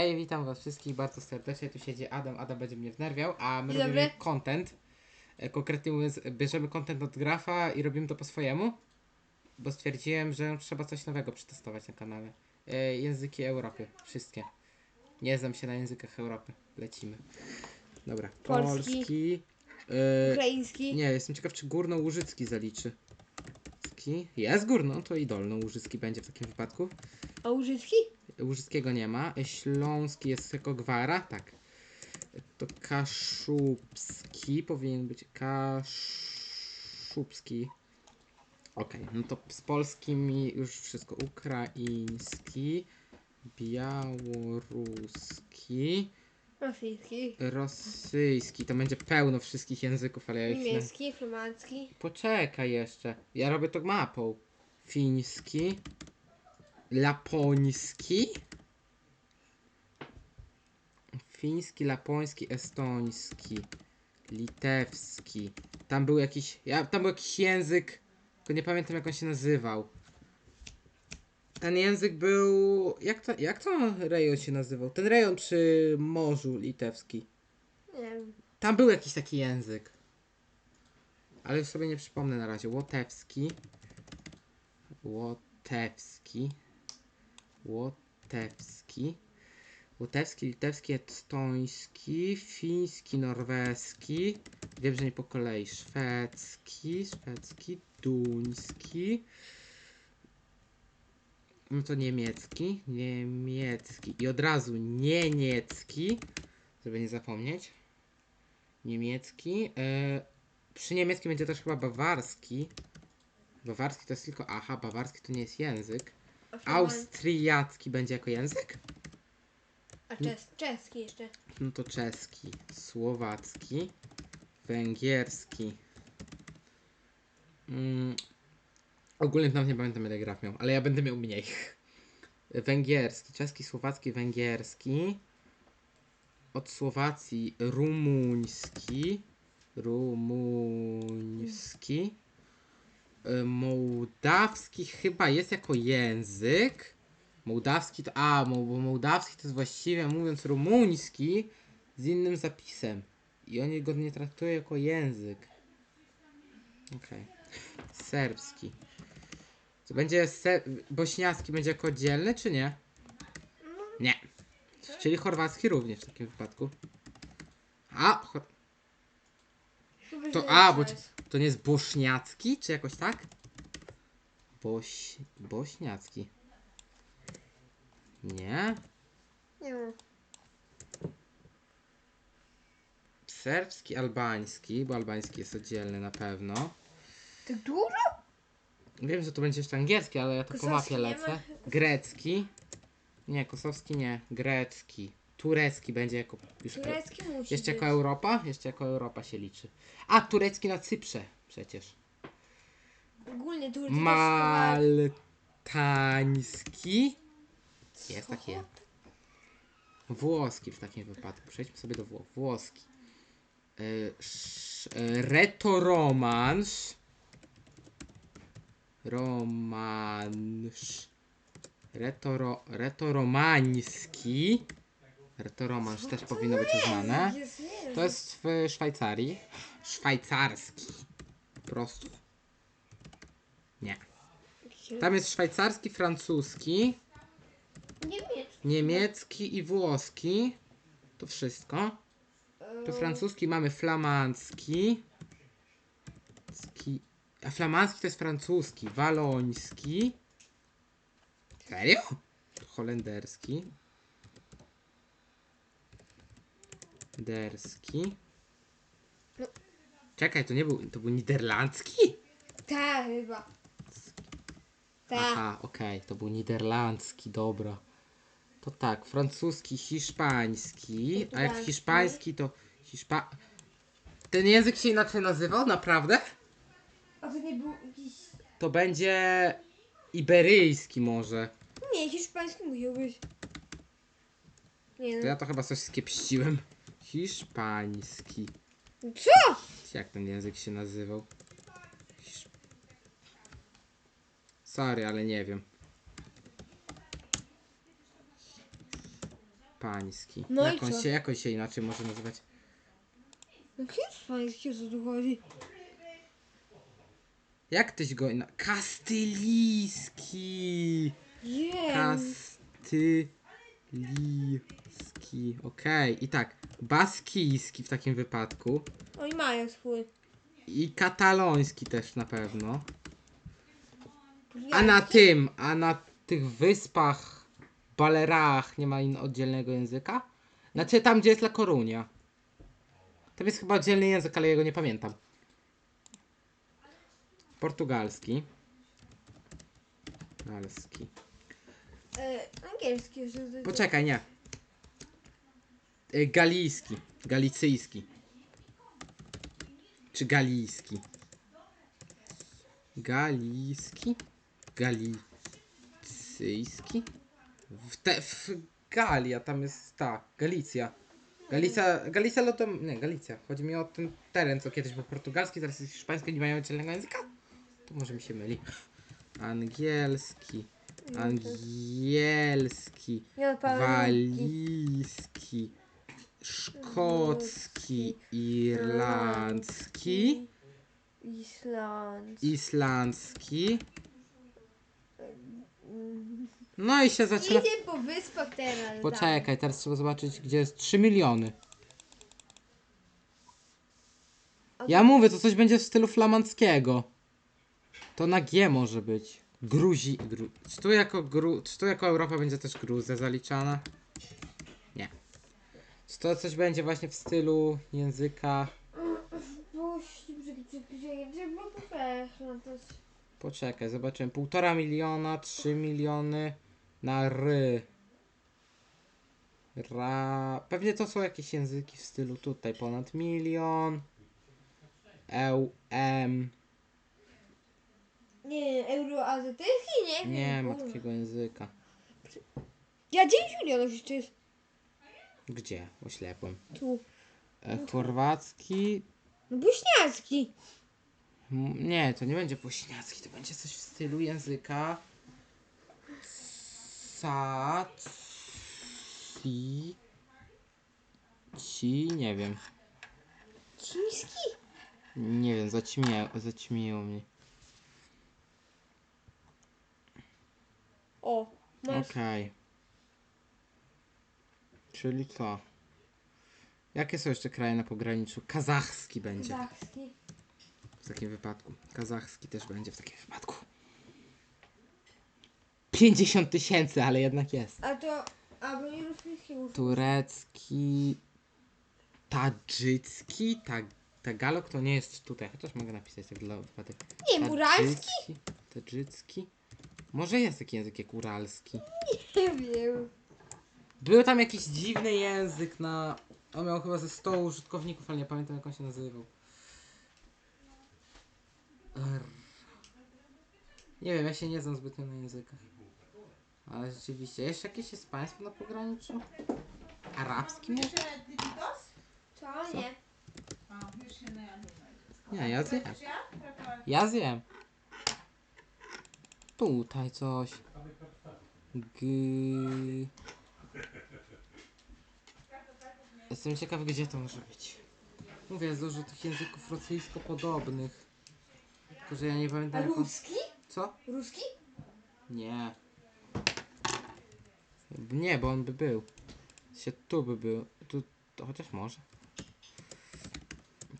Hej, witam was wszystkich bardzo serdecznie. Tu siedzi Adam. Adam będzie mnie wnerwiał, a my Dzień robimy dobry. content. E, Konkretnie mówiąc, bierzemy content od grafa i robimy to po swojemu. Bo stwierdziłem, że trzeba coś nowego przetestować na kanale. E, języki Europy. Wszystkie. Nie znam się na językach Europy. Lecimy. Dobra. Polski. Polski. E, Ukraiński. nie, jestem ciekaw, czy górnołużycki zaliczy. Łużycki? Jest górno, to i dolnołużycki będzie w takim wypadku. A Łużycki? Łużyckiego nie ma. Śląski jest jako gwara, tak. To kaszubski powinien być. Kaszubski. Okej, no to z polskimi już wszystko. Ukraiński, białoruski, Rosyjski. rosyjski. To będzie pełno wszystkich języków, ale ja już nie... Niemiecki, flamandzki. Poczekaj jeszcze. Ja robię to mapą. Fiński. Lapoński. Fiński, lapoński, estoński. Litewski. Tam był jakiś. Ja, tam był jakiś język. Tylko nie pamiętam jak on się nazywał. Ten język był. Jak to, jak to rejon się nazywał? Ten rejon przy morzu litewski. Nie wiem. Tam był jakiś taki język. Ale już sobie nie przypomnę na razie. Łotewski. Łotewski. Łotewski. Łotewski, litewski, estoński, fiński, norweski. Wiem, że nie po kolei. Szwedzki, szwedzki, duński. No to niemiecki, niemiecki. I od razu niemiecki, żeby nie zapomnieć niemiecki. E, przy niemieckim będzie też chyba bawarski. Bawarski to jest tylko. Aha, bawarski to nie jest język. Austriacki będzie jako język. A czes... czeski jeszcze. No to czeski, słowacki, węgierski. Mm, ogólnie nawet nie pamiętam ile graf miał, ale ja będę miał mniej. Węgierski, czeski, słowacki, węgierski. Od Słowacji rumuński. Rumuński. Y, Mołdawski chyba jest jako język. Mołdawski to. A, bo mołdawski to jest właściwie mówiąc rumuński z innym zapisem. I oni go nie traktują jako język. Okej. Serbski. To będzie se- bośniacki będzie jako oddzielny, czy nie? Nie. Czyli chorwacki również w takim wypadku. A, to a, bo to nie jest bośniacki, czy jakoś tak? Boś, bośniacki. Nie? Nie. Serbski, albański, bo albański jest oddzielny na pewno. Tak dużo? Wiem, że to będzie jeszcze angielski, ale ja to po Kosowski mapie nie lecę. ma? Grecki. Nie, kosowski nie. Grecki. Turecki będzie jako. Już Turecki musi jeszcze być. jako Europa? Jeszcze jako Europa się liczy. A, turecki na Cyprze przecież. Ogólnie Turcy Maltański. to Jest taki jest. Włoski w takim wypadku. Przejdźmy sobie do Włoch. Włoski. Y, sz, y, retoromansz. Romansz. Retoro, retoromański. Retoromansz też powinno być uznane. To jest w Szwajcarii. Szwajcarski. Po prostu. Nie. Tam jest szwajcarski, francuski, Niemiecki. niemiecki i włoski. To wszystko. Tu francuski mamy flamandzki. Ski. A flamandzki to jest francuski. Waloński. Serio? Holenderski. Derski. No. Czekaj, to nie był. To był niderlandzki? Ta chyba. Ta. Aha, okej, to był niderlandzki, dobra. To tak, francuski, hiszpański, a jak hiszpański to hiszpa... Ten język się inaczej nazywał, naprawdę? A to nie był jakiś... To będzie iberyjski może. Nie, hiszpański musiał być. Nie To no. ja to chyba coś skiepściłem. Hiszpański. Co? Jak ten język się nazywał? Hisz... Sorry, ale nie wiem. Hiszpański. No i jak, on co? się, jak on się inaczej może nazywać? No hiszpański, o co tu chodzi? Jak tyś go ina... Kastylijski! Kastylijski. Okej, i tak. Baskijski w takim wypadku. Oni mają swój. I kataloński też na pewno. A na tym, a na tych wyspach, Balerach nie ma in oddzielnego języka? Znaczy tam, gdzie jest La Coruña. Tam jest chyba oddzielny język, ale jego nie pamiętam. Portugalski. Portugalski. E, angielski jeszcze. Poczekaj, nie. Y, Galijski. Galicyjski. Czy galijski? Galijski? Galicyjski? W, te, w Galia, tam jest ta, Galicja. Galicja, Galicja lotem, nie, Galicja. Chodzi mi o ten teren, co kiedyś był portugalski, teraz jest hiszpański, nie mają oddzielnego języka? To może mi się myli. Angielski. Angielski. Ja Walijski, szkocki, irlandzki, Island. islandzki. No i się zaczyna. Idzie po wyspach teraz. Poczekaj, teraz trzeba zobaczyć, gdzie jest 3 miliony. Ja mówię, to coś będzie w stylu flamandzkiego. To na G może być. Gruzi. Gru, czy, tu jako gru, czy tu jako Europa będzie też Gruzja zaliczana? Nie. Czy to coś będzie właśnie w stylu języka. Poczekaj, zobaczymy. Półtora miliona, 3 miliony na ry. Ra... Pewnie to są jakieś języki w stylu tutaj ponad milion. EU, M. Nie, euroazjatycki? Nie wiem. Nie ma takiego języka. Ja 9 milionów jeszcze jest Gdzie? Oślepłem. tu. E, chorwacki. No bośniacki. M- Nie, to nie będzie bośniacki, to będzie coś w stylu języka. Sa. Ci. Ci. Nie wiem. Chiński? Nie wiem, zaćmiło, zaćmiło mnie. O, masz. Okej. Czyli co? Jakie są jeszcze kraje na pograniczu? Kazachski będzie Kazachski. w takim wypadku. Kazachski też będzie w takim wypadku. 50 tysięcy, ale jednak jest. A to, albo nie rosyjski już. Turecki. Tadżycki. Ta, tagalog to nie jest tutaj, chociaż mogę napisać tak dla wypadek. Nie, uralski? Tadżycki. Tadżycki. Może jest taki język jak uralski. Nie wiem. Był tam jakiś dziwny język na. On miał chyba ze 100 użytkowników, ale nie pamiętam jak on się nazywał. R. Nie wiem, ja się nie znam zbytnio na językach. Ale rzeczywiście, jeszcze jakieś jest państwo na pograniczu? Arabski może? Co? Nie. Nie, ja zjem. Ja zjem. Tutaj coś. G... Jestem ciekaw, gdzie to może być. Mówię, jest dużo tych języków rosyjsko podobnych. Tylko, że ja nie pamiętam jak on... ruski? Co? Ruski? Nie. Nie, bo on by był. Się tu by był. Tu, to chociaż może.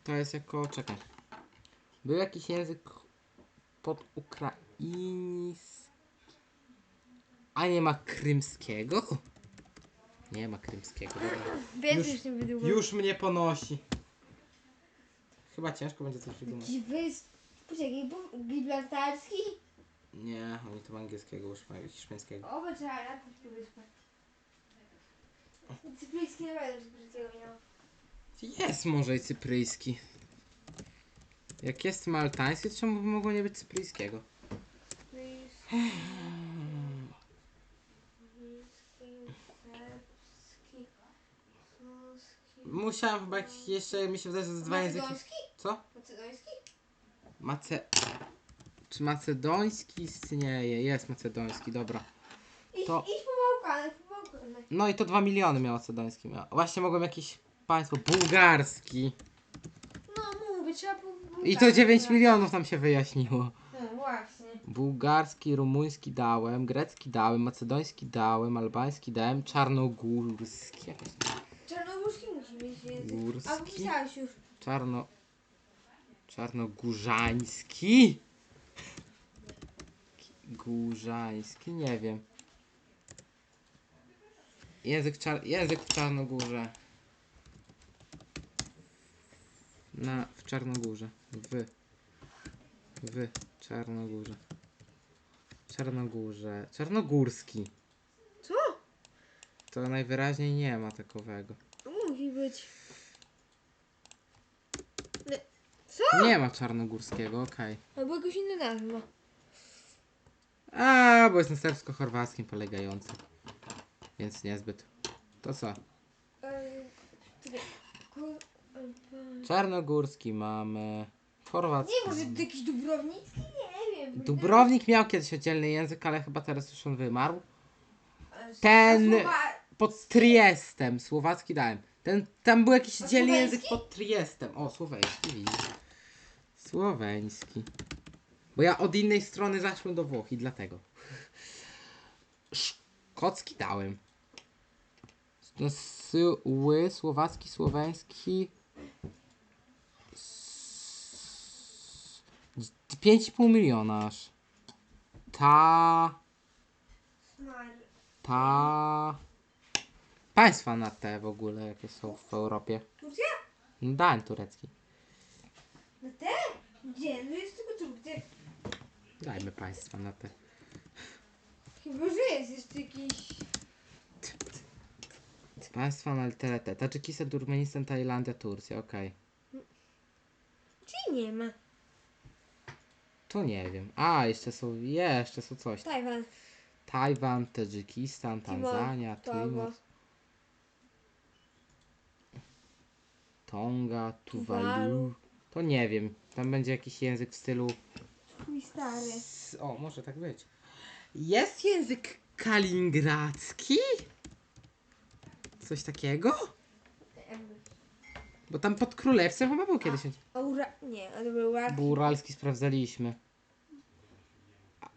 To jest jako. Czekaj. Był jakiś język pod A nie ma krymskiego? Nie ma krymskiego. Dobra. Więc Już- już nie wydługo. Już mnie ponosi. Chyba ciężko będzie coś wydumać. Wys... Poczekaj, bo- gibraltarski? Nie, oni to angielskiego używają, hiszpańskiego. Oba trzeba. Cypryjski nie będę cypryjskiego miał. Jest może i cypryjski. Jak jest maltański, to czemu by mogło nie być cypryjskiego? Śląski. Musiałem chyba jeszcze, mi się wydaje, że dwa języki. Macedoński? Co? Macedoński? Mace... Czy macedoński istnieje? Jest macedoński, dobra. Idź, To- idź po Bałkanach, po No i to 2 miliony miał macedoński. Miał. Właśnie mogłem jakieś państwo bułgarski. No mówię, trzeba po... I to 9 milionów nam się wyjaśniło. No właśnie. Bułgarski, rumuński dałem, grecki dałem, macedoński dałem, albański dałem, czarnogórski. jakoś tam. Czarnogórski musi mieć język. A Górski? wpisałeś już. Czarno... Czarnogórzański? Górzański? Nie wiem. Język, czar... Język w Czarnogórze. Na... w Czarnogórze. W. W Czarnogórze. Czarnogórze. Czarnogórski. Co? To najwyraźniej nie ma takowego. Musi być. Nie. Co? Nie ma czarnogórskiego, okej. Albo jakoś inny nazwa. A, bo jest na serbsko-chorwackim polegający. Więc niezbyt. To co? Czekaj. Czarnogórski mamy. Chorwacki. Nie, może to jakiś Dubrownicki? Dubrownik miał kiedyś oddzielny język, ale chyba teraz już on wymarł. Ten- Pod Triestem. Słowacki dałem. Ten, tam był jakiś oddzielny słoweński? język pod Triestem. O, słoweński, widzisz. Słoweński. Bo ja od innej strony zaszłem do Włoch i dlatego. Szkocki dałem. No, Syły, słowacki, słoweński. S- 5,5 miliona aż. Ta. Ta. Państwa na te w ogóle, jakie są w Europie. Turcja? No, dałem turecki. Na te? Gdzie? No jest tylko Turcja. Dajmy państwa na te. Chyba, że jest jeszcze jakiś... Państwa na literę T. Tadżykistan, Turkmenistan, Tajlandia, Turcja, okej. Czy nie ma? Tu nie wiem. A, jeszcze są, jeszcze są coś. Tajwan. Tajwan, Tadżykistan, Timor, Tanzania, Togo. Timor, Tonga, Tuvalu. Tuvalu. To nie wiem. Tam będzie jakiś język w stylu Mój stary. S- O, może tak być. Jest język kaliningradzki? Coś takiego? Bo tam pod królewstwem chyba był kiedyś. Aura... Nie, ale był ładny. Buralski sprawdzaliśmy. A,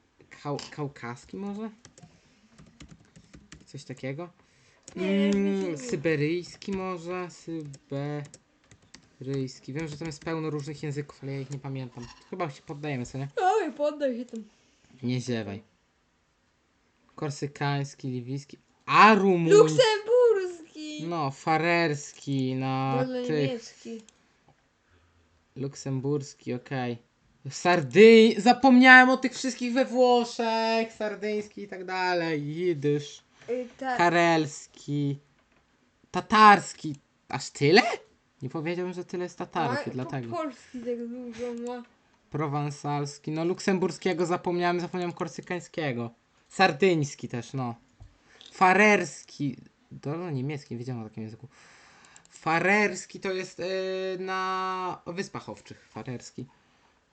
Kau kaukaski może? Coś takiego? Nie, Mm, nie. syberyjski może? Syberyjski. Wiem, że tam jest pełno różnych języków, ale ja ich nie pamiętam. Chyba się poddajemy sobie. Oj, poddaj się tam. Nie ziewaj. Korsykański, liwijski. A rumuński. No, farerski, na tych. niemiecki. Luksemburski, okej. Sardyń. Zapomniałem o tych wszystkich we Włoszech. Sardyński i tak dalej. Jidysz. Y, ta... Karelski. Tatarski. Aż tyle? Nie powiedziałbym, że tyle jest tatarki, Ma- dlatego. Po polski tak dużo ma. Prowansalski. No, luksemburskiego zapomniałem, zapomniałem korsykańskiego. Sardyński też, no. Farerski. To no, niemiecki, wiedziałem o takim języku. Farerski to jest yy, na Wyspach Owczych. Farerski.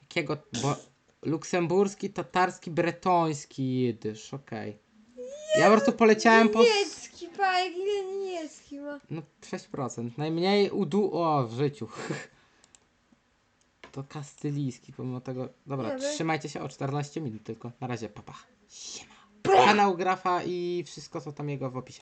Jakiego? Bo luksemburski, tatarski, bretoński, jidysz, okej. Ja po prostu poleciałem po... Niemiecki, pajek, niemiecki ma. No 6%. Najmniej udu... O, w życiu. To kastylijski, pomimo tego... Dobra, Dobra. trzymajcie się o 14 minut tylko. Na razie, papa. Siema. Kanał Grafa i wszystko co tam jego w opisie.